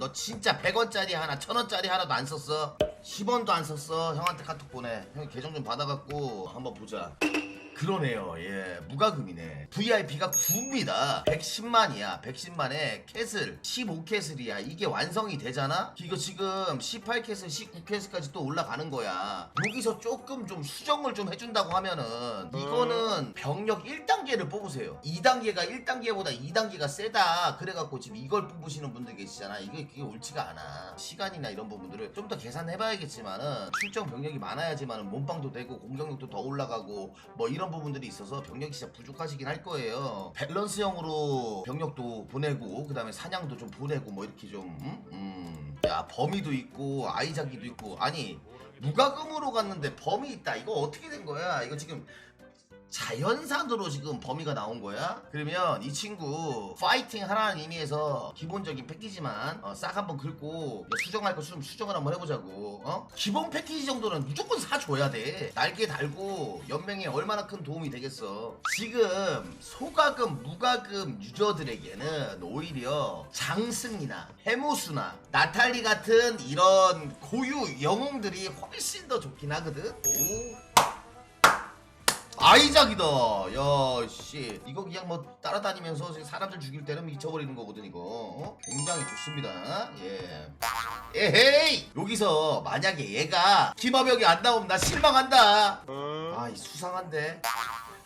너 진짜 100원짜리 하나 1000원짜리 하나도 안 썼어? 10원도 안 썼어? 형한테 카톡 보내. 형 계정 좀 받아갖고 한번 보자 그러네요. 예 무과금이네. VIP가 9입니다. 110만이야. 110만에 캐슬 15캐슬이야. 이게 완성이 되잖아? 이거 지금 18캐슬 19캐슬까지 또 올라가는 거야. 여기서 조금 좀 수정을 좀 해준다고 하면은 이거는 병력 1단계를 뽑으세요. 2단계가 1단계보다 2단계가 세다. 그래갖고 지금 이걸 뽑으시는 분들 계시잖아. 이게 그게 옳지가 않아. 시간이나 이런 부분들을 좀 더 계산해봐야겠지만은 출정 병력이 많아야지만은 몸빵도 되고 공격력도 더 올라가고 뭐 이런 부분들이 있어서 병력이 진짜 부족하시긴 할 거예요 밸런스형으로 병력도 보내고 그 다음에 사냥도 좀 보내고 뭐 이렇게 좀 음? 음. 야 범위도 있고 아이자기도 있고 아니 무과금으로 갔는데 범위 있다 이거 어떻게 된 거야 이거 지금 자연산으로 지금 범위가 나온 거야? 그러면 이 친구 파이팅 하라는 의미에서 기본적인 패키지만 어, 싹 한번 긁고 수정할 거좀 수정을 한번 해보자고. 어? 기본 패키지 정도는 무조건 사줘야 돼. 날개 달고 연맹에 얼마나 큰 도움이 되겠어. 지금 소가금 무가금 유저들에게는 오히려 장승이나 해무수나 나탈리 같은 이런 고유 영웅들이 훨씬 더 좋긴 하거든. 오 아이작이다. 야, 씨. 이거 그냥 뭐 따라다니면서 사람들 죽일 때는 미쳐버리는 거거든, 이거. 어? 굉장히 좋습니다. 예. 에헤이! 여기서 만약에 얘가 김하벽이 안 나오면 나 실망한다. 아, 이 수상한데.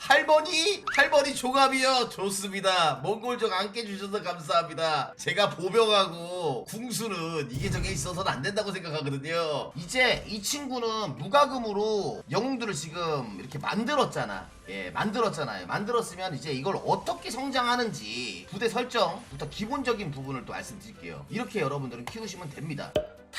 할머니, 할머니 조갑이요. 좋습니다. 몽골족 안 깨주셔서 감사합니다. 제가 보병하고 궁수는 이게 저게 있어서는 안 된다고 생각하거든요. 이제 이 친구는 무과금으로 영웅들을 지금 이렇게 만들었잖아. 예, 만들었잖아요. 만들었으면 이제 이걸 어떻게 성장하는지 부대 설정부터 기본적인 부분을 또 말씀드릴게요. 이렇게 여러분들은 키우시면 됩니다.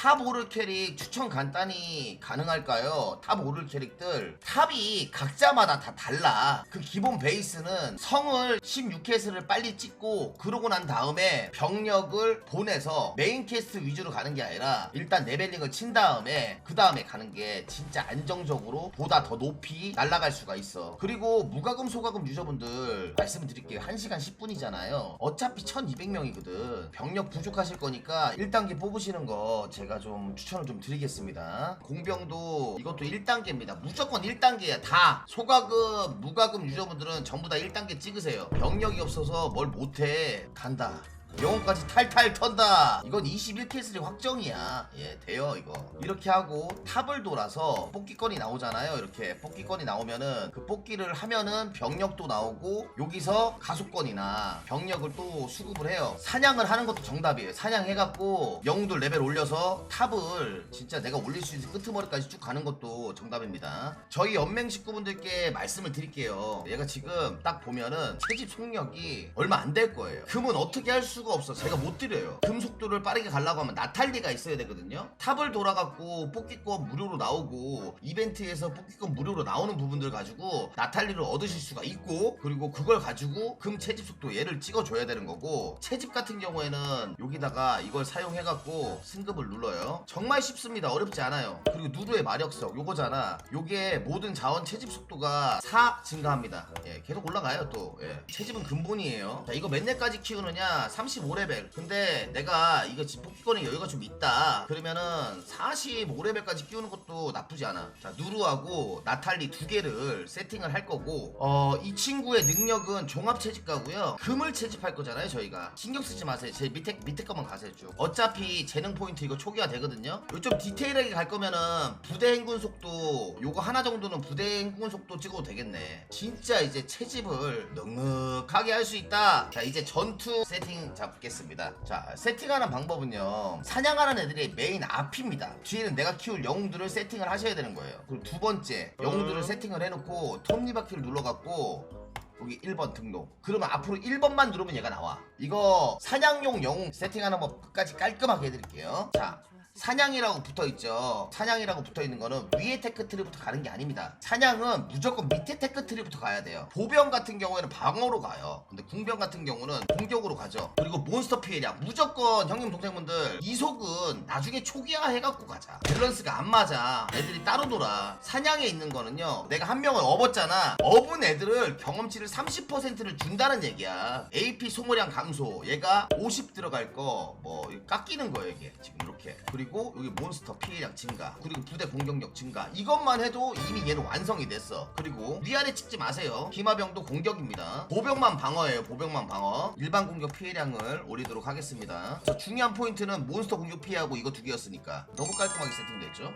탑 오를 캐릭 추천 간단히 가능할까요? 탑 오를 캐릭들. 탑이 각자마다 다 달라. 그 기본 베이스는 성을 16캐스를 빨리 찍고 그러고 난 다음에 병력을 보내서 메인 캐스트 위주로 가는 게 아니라 일단 레벨링을 친 다음에 그 다음에 가는 게 진짜 안정적으로 보다 더 높이 날아갈 수가 있어. 그리고 무과금 소과금 유저분들 말씀을 드릴게요. 1시간 10분이잖아요. 어차피 1200명이거든. 병력 부족하실 거니까 1단계 뽑으시는 거 제가 좀 추천을 좀 드리겠습니다. 공병도 이것도 1단계입니다. 무조건 1단계야. 다 소과금 무과금 유저분들은 전부 다 1단계 찍으세요. 병력이 없어서 뭘 못해. 간다 영혼까지 탈탈 턴다. 이건 21캐슬이 확정이야. 예 돼요 이거. 이렇게 하고 탑을 돌아서 뽑기권이 나오잖아요. 이렇게 뽑기권이 나오면은 그 뽑기를 하면은 병력도 나오고 여기서 가속권이나 병력을 또 수급을 해요. 사냥을 하는 것도 정답이에요. 사냥해갖고 영웅들 레벨 올려서 탑을 진짜 내가 올릴 수 있는 끄트머리까지 쭉 가는 것도 정답입니다. 저희 연맹 식구분들께 말씀을 드릴게요. 얘가 지금 딱 보면은 채집 속력이 얼마 안 될 거예요. 금은 어떻게 할 수가 없어. 제가 못 드려요. 금 속도를 빠르게 가려고 하면 나탈리가 있어야 되거든요. 탑을 돌아갖고 뽑기권 무료로 나오고 이벤트에서 뽑기권 무료로 나오는 부분들 가지고 나탈리를 얻으실 수가 있고 그리고 그걸 가지고 금 채집 속도 얘를 찍어줘야 되는 거고 채집 같은 경우에는 여기다가 이걸 사용해갖고 승급을 눌러요. 정말 쉽습니다. 어렵지 않아요. 그리고 누르의 마력석 요거잖아. 요게 모든 자원 채집 속도가 4 증가합니다. 예 계속 올라가요 또. 예. 채집은 근본이에요. 자 이거 몇 년까지 키우느냐 35레벨. 근데 내가 이거 지금 뽑기권에 여유가 좀 있다. 그러면은 45레벨까지 키우는 것도 나쁘지 않아. 자 누르하고 나탈리 두 개를 세팅을 할 거고 어 이 친구의 능력은 종합 채집가고요. 금을 채집할 거잖아요 저희가. 신경 쓰지 마세요. 제 밑에 밑에 거만 가세요 쭉. 어차피 재능 포인트 이거 초기화 되거든요. 이거 좀 디테일하게 갈 거면은 부대 행군 속도 요거 하나 정도는 부대 행군 속도 찍어도 되겠네. 진짜 이제 채집을 넉넉하게 할 수 있다. 자 이제 전투 세팅 잡겠습니다. 자 세팅하는 방법은요. 사냥하는 애들이 메인 앞입니다. 뒤에는 내가 키울 영웅들을 세팅을 하셔야 되는 거예요. 그리고 두 번째 영웅들을 세팅을 해놓고 톱니바퀴를 눌러갖고 여기 1번 등록. 그러면 앞으로 1번만 누르면 얘가 나와. 이거 사냥용 영웅 세팅하는 법 끝까지 깔끔하게 해드릴게요. 자 사냥이라고 붙어 있죠. 사냥이라고 붙어 있는 거는 위에 테크 트리부터 가는 게 아닙니다. 사냥은 무조건 밑에 테크 트리부터 가야 돼요. 보병 같은 경우에는 방어로 가요. 근데 궁병 같은 경우는 공격으로 가죠. 그리고 몬스터 피해량 무조건 형님 동생분들 이속은 나중에 초기화 해갖고 가자. 밸런스가 안 맞아. 애들이 따로 놀아. 사냥에 있는 거는요. 내가 한 명을 업었잖아. 업은 애들을 경험치를 30%를 준다는 얘기야. AP 소모량 감소. 얘가 50 들어갈 거 뭐 깎이는 거예요 이게 지금 이렇게. 그리고 여기 몬스터 피해량 증가. 그리고 부대 공격력 증가. 이것만 해도 이미 얘는 완성이 됐어. 그리고 위아래 찍지 마세요. 기마병도 공격입니다. 보병만 방어예요. 보병만 방어. 일반 공격 피해량을 올리도록 하겠습니다. 그래서 중요한 포인트는 몬스터 공격 피해하고 이거 두 개였으니까 너무 깔끔하게 세팅됐죠?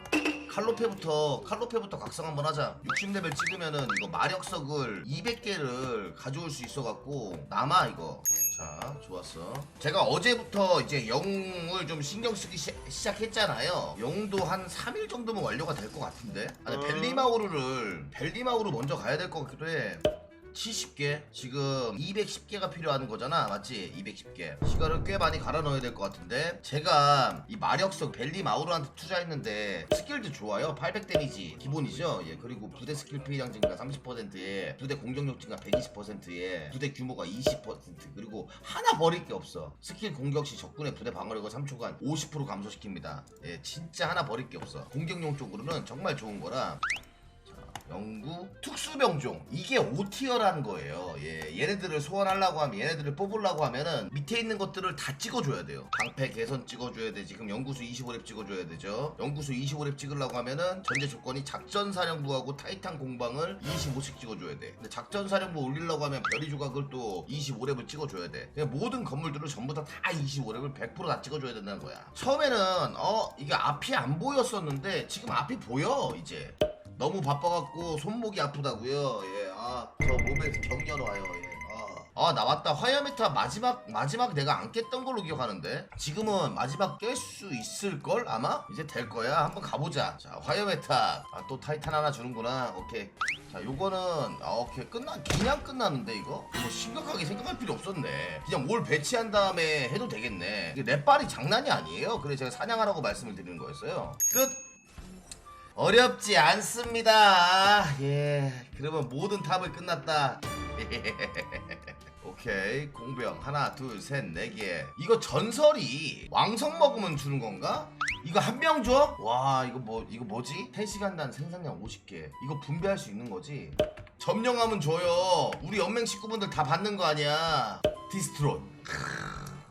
칼로페부터 칼로페부터 각성 한번 하자 60레벨 찍으면은 이거 마력석을 200개를 가져올 수 있어갖고 남아 이거 자 좋았어. 제가 어제부터 이제 영웅을 좀 신경 쓰기 시, 작했잖아요. 영웅도 한 3일 정도면 완료가 될 것 같은데? 아니 벨리마우르를 벨리마우르 먼저 가야 될 것 같기도 해 70개? 지금 210개가 필요한 거잖아. 맞지? 210개. 시간을 꽤 많이 갈아 넣어야 될 것 같은데. 제가 이 마력석 벨리 마우르한테 투자했는데 스킬도 좋아요. 800 데미지 기본이죠? 예 그리고 부대 스킬 피해량 증가 30%에 부대 공격력 증가 120%에 부대 규모가 20% 그리고 하나 버릴 게 없어. 스킬 공격 시 적군의 부대 방어력을 3초간 50% 감소시킵니다. 예 진짜 하나 버릴 게 없어. 공격용 쪽으로는 정말 좋은 거라 영구 특수병종. 이게 5티어라는 거예요. 예 얘네들을 소환하려고 하면 얘네들을 뽑으려고 하면은 밑에 있는 것들을 다 찍어줘야 돼요. 방패 개선 찍어줘야 되지. 그럼 연구수 25렙 찍어줘야 되죠. 연구수 25렙 찍으려고 하면은 전제 조건이 작전사령부하고 타이탄 공방을 25씩 찍어줘야 돼. 근데 작전사령부 올리려고 하면 별이 조각을 또 25렙을 찍어줘야 돼. 모든 건물들을 전부 다 다 25렙을 100%다 찍어줘야 된다는 거야. 처음에는 어 이게 앞이 안 보였었는데 지금 앞이 보여 이제 너무 바빠갖고 손목이 아프다고요. 예, 아, 저 몸에 격렬 와요. 예. 아, 아, 나 맞다. 화염메타 마지막 마지막 내가 안 깼던 걸로 기억하는데 지금은 마지막 깰 수 있을 걸 아마 이제 될 거야. 한번 가보자. 자, 화염메타. 아, 또 타이탄 하나 주는구나. 오케이. 자, 요거는 아, 오케이 끝나 그냥 끝나는데 이거 뭐 심각하게 생각할 필요 없었네. 그냥 올 배치한 다음에 해도 되겠네. 랩발이 장난이 아니에요. 그래 제가 사냥하라고 말씀을 드리는 거였어요. 끝. 어렵지 않습니다. 예, 그러면 모든 탑을 끝났다. 오케이, 공병 하나, 둘, 셋, 네 개. 이거 전설이 왕성 먹으면 주는 건가? 이거 한명 줘? 와, 이거 뭐 이거 뭐지? 3시간단 생산량 50개. 이거 분배할 수 있는 거지? 점령하면 줘요. 우리 연맹 식구분들 다 받는 거 아니야? 디스트론.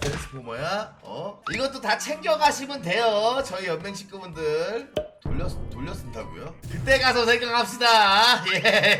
트랜스포머야? 어? 이것도 다 챙겨가시면 돼요. 저희 연맹 식구분들. 돌려 돌려 쓴다고요? 그때 가서 생각합시다. 예.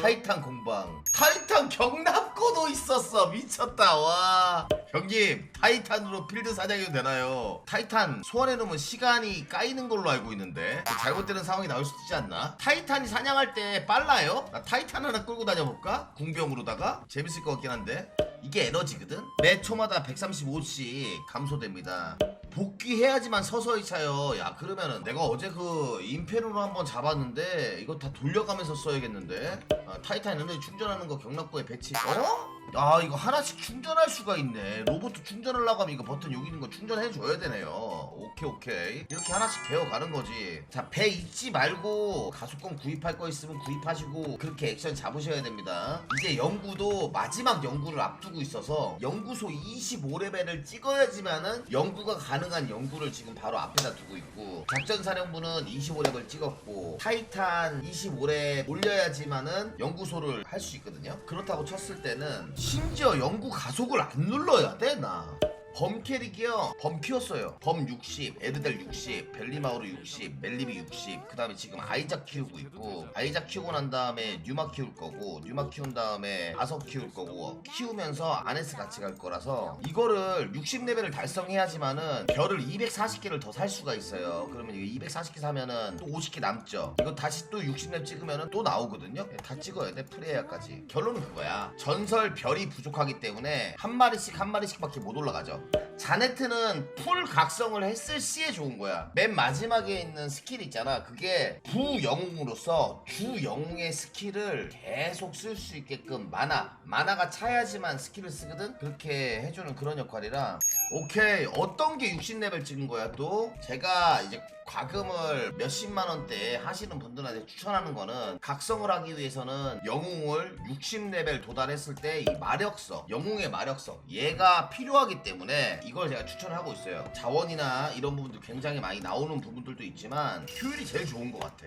타이탄 공방. 타이탄 경납고도 있었어. 미쳤다. 와. 형님, 타이탄으로 필드 사냥해도 되나요? 타이탄 소환해 놓으면 시간이 까이는 걸로 알고 있는데 잘못되는 상황이 나올 수도 있지 않나? 타이탄이 사냥할 때 빨라요? 나 타이탄 하나 끌고 다녀볼까? 궁병으로다가 재밌을 것 같긴 한데 이게 에너지거든? 매 초마다 135씩 감소됩니다. 복귀해야지만 서서히 차요. 야 그러면은 내가 어제 그 인페르노 한번 잡았는데 이거 다 돌려가면서 써야겠는데? 아, 타이탄 에너지 충전하는 거 경락고에 배치. 어? 아 이거 하나씩 충전할 수가 있네. 로봇 충전하려고 하면 이거 버튼 여기 있는 거 충전해줘야 되네요. 오케이 오케이. 이렇게 하나씩 배워가는 거지. 자 배 잊지 말고 가속권 구입할 거 있으면 구입하시고 그렇게 액션 잡으셔야 됩니다. 이제 연구도 마지막 연구를 앞두고 있어서 연구소 25레벨을 찍어야지만은 연구가 가능 한 연구를 지금 바로 앞에다 두고 있고 작전사령부는 25레벨 찍었고 타이탄 25렙 올려야지만은 연구소를 할 수 있거든요. 그렇다고 쳤을 때는 심지어 연구 가속을 안 눌러야 돼 나. 범 캐릭이요. 범 키웠어요. 범 60, 에드델 60, 벨리마우르 60, 멜리비 60. 그 다음에 지금 아이작 키우고 있고, 아이작 키우고 난 다음에 뉴마 키울 거고, 뉴마 키운 다음에 아석 키울 거고, 키우면서 아네스 같이 갈 거라서, 이거를 60레벨을 달성해야지만은 별을 240개를 더 살 수가 있어요. 그러면 이거 240개 사면은 또 50개 남죠. 이거 다시 또 60렙 찍으면은 또 나오거든요. 다 찍어야 돼, 프레이야까지. 결론은 그거야. 전설 별이 부족하기 때문에 한 마리씩 한 마리씩밖에 못 올라가죠. up. 자네트는 풀 각성을 했을 시에 좋은 거야. 맨 마지막에 있는 스킬 있잖아. 그게 부영웅으로서 주 영웅의 스킬을 계속 쓸 수 있게끔 만화 만화가 차야지만 스킬을 쓰거든. 그렇게 해주는 그런 역할이라 오케이 어떤 게 60레벨 찍은 거야 또 제가 이제 과금을 몇십만 원대 하시는 분들한테 추천하는 거는 각성을 하기 위해서는 영웅을 60레벨 도달했을 때 이 마력석, 영웅의 마력석 얘가 필요하기 때문에 이걸 제가 추천하고 있어요. 자원이나 이런 부분들 굉장히 많이 나오는 부분들도 있지만 효율이 제일 좋은 것 같아.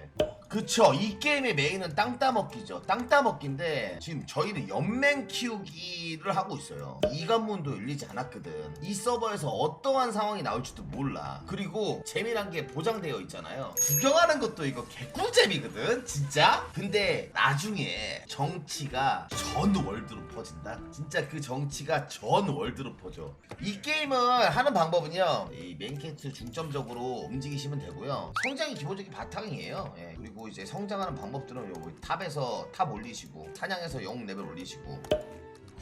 그쵸. 이 게임의 메인은 땅 따먹기죠. 땅 따먹기인데 지금 저희는 연맹 키우기를 하고 있어요. 이 관문도 열리지 않았거든. 이 서버에서 어떠한 상황이 나올지도 몰라. 그리고 재미난 게 보장되어 있잖아요. 구경하는 것도 이거 개꿀잼이거든 진짜? 근데 나중에 정치가 전 월드로 퍼진다? 진짜 그 정치가 전 월드로 퍼져. 이 게임 을 하는 방법은요 이 메인캐트 중점적으로 움직이시면 되고요. 성장이 기본적인 바탕이에요. 예, 그리고 이제 성장하는 방법들은 요거 탑에서 탑 올리시고 사냥에서 영웅 레벨 올리시고.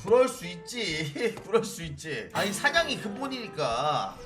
그럴 수 있지. 그럴 수 있지. 아니 사냥이 근본이니까